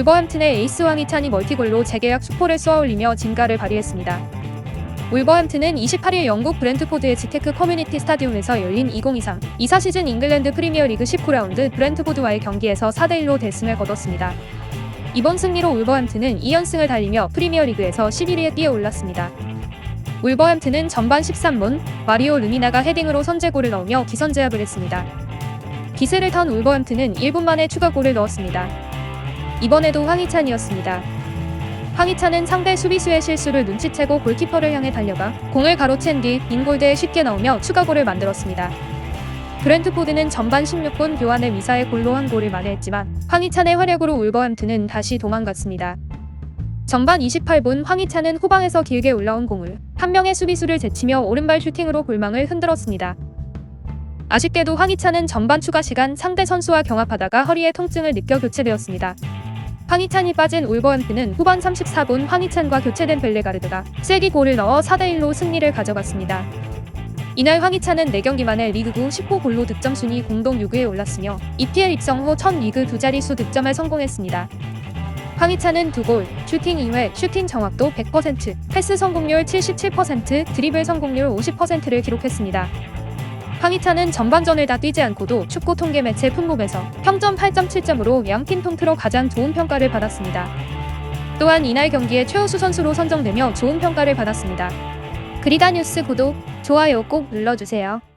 울버햄튼의 에이스 황희찬이 멀티골로 재계약 수포를 쏘아올리며 진가를 발휘했습니다. 울버햄튼은 28일 영국 브렌트포드의 지테크 커뮤니티 스타디움에서 열린 2023 24 시즌 잉글랜드 프리미어리그 19라운드 브렌트포드와의 경기에서 4대1로 대승을 거뒀습니다. 이번 승리로 울버햄튼은 2연승을 달리며 프리미어리그에서 11위에 뛰어올랐습니다. 울버햄튼은 전반 13분 마리오 르미나가 헤딩으로 선제골을 넣으며 기선제압을 했습니다. 기세를 탄 울버햄튼은 1분 만에 추가골을 넣었습니다. 이번에도 황희찬이었습니다. 황희찬은 상대 수비수의 실수를 눈치채고 골키퍼를 향해 달려가 공을 가로챈 뒤 빈골대에 쉽게 넣으며 추가골을 만들었습니다. 브렌트포드는 전반 16분 교환의 미사의 골로 한 골을 만회했지만 황희찬의 활약으로 울버햄튼은 다시 도망갔습니다. 전반 28분 황희찬은 후방에서 길게 올라온 공을 한 명의 수비수를 제치며 오른발 슈팅으로 골망을 흔들었습니다. 아쉽게도 황희찬은 전반 추가 시간 상대 선수와 경합하다가 허리에 통증을 느껴 교체되었습니다. 황희찬이 빠진 울버햄튼은 후반 34분 황희찬과 교체된 벨레가르드가 세기 골을 넣어 4대1로 승리를 가져갔습니다. 이날 황희찬은 4경기 만에 리그구 19골로 득점 순위 공동 6위에 올랐으며 EPL 입성 후 첫 리그 두 자릿수 득점에 성공했습니다. 황희찬은 2골, 슈팅 2회, 슈팅 정확도 100%, 패스 성공률 77%, 드리블 성공률 50%를 기록했습니다. 황희찬은 전반전을 다 뛰지 않고도 축구 통계 매체 품목에서 평점 8.7점으로 양팀 통틀어 가장 좋은 평가를 받았습니다. 또한 이날 경기의 최우수 선수로 선정되며 좋은 평가를 받았습니다. 그리다 뉴스 구독, 좋아요 꼭 눌러주세요.